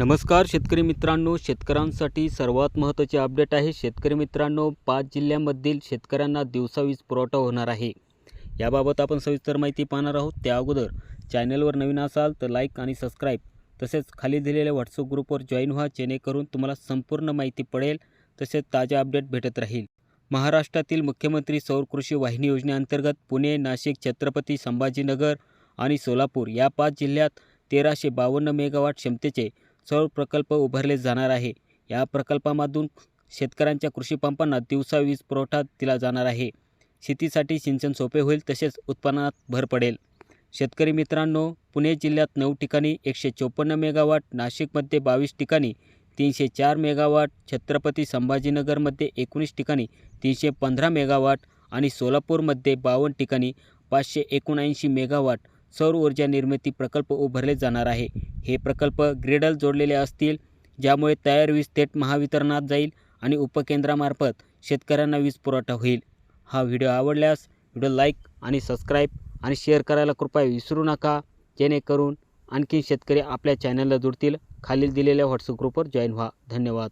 नमस्कार शेतकरी मित्रांनो. शेतकऱ्यांसाठी सर्वात महत्त्वाचे अपडेट आहे शेतकरी मित्रांनो पाच जिल्ह्यांमधील शेतकऱ्यांना दिवसा वीज पुरवठा होणार आहे. याबाबत आपण सविस्तर माहिती पाहणार आहोत. त्या अगोदर चॅनलवर नवीन असाल तर लाईक आणि सबस्क्राईब तसेच खाली दिलेल्या व्हॉट्सअप ग्रुपवर जॉईन व्हा जेणेकरून तुम्हाला संपूर्ण माहिती पडेल तसेच ताज्या अपडेट भेटत राहील. महाराष्ट्रातील मुख्यमंत्री सौर कृषी वाहिनी योजनेअंतर्गत पुणे नाशिक छत्रपती संभाजीनगर आणि सोलापूर या पाच जिल्ह्यात तेराशे बावन्न मेगावाट क्षमतेचे सौर प्रकल्प उभारले जाणार आहे. या प्रकल्पामधून शेतकऱ्यांच्या कृषीपंपांना दिवसा वीज पुरवठा दिला जाणार आहे. शेतीसाठी सिंचन सोपे होईल तसेच उत्पन्नात भर पडेल. शेतकरी मित्रांनो पुणे जिल्ह्यात नऊ ठिकाणी एकशे चोपन्न मेगावाट नाशिकमध्ये बावीस ठिकाणी तीनशे चार मेगावाट छत्रपती संभाजीनगरमध्ये एकोणीस ठिकाणी तीनशे पंधरा मेगावाट आणि सोलापूरमध्ये बावन्न ठिकाणी पाचशे एकोणऐंशी मेगावाट सौर ऊर्जा निर्मिती प्रकल्प उभारले जाणार आहे. हे प्रकल्प ग्रेडल जोडलेले असतील ज्यामुळे तयार वीज थेट महावितरणात जाईल आणि उपकेंद्रामार्फत शेतकऱ्यांना वीज पुरवठा होईल. हा व्हिडिओ आवडल्यास व्हिडिओ लाईक आणि सबस्क्राईब आणि शेअर करायला कृपया विसरू नका. जेणेकरून आणखी शेतकरी आपल्या चॅनलला जुडतील. खालील दिलेल्या व्हॉट्सअप ग्रुपवर जॉईन व्हा. धन्यवाद.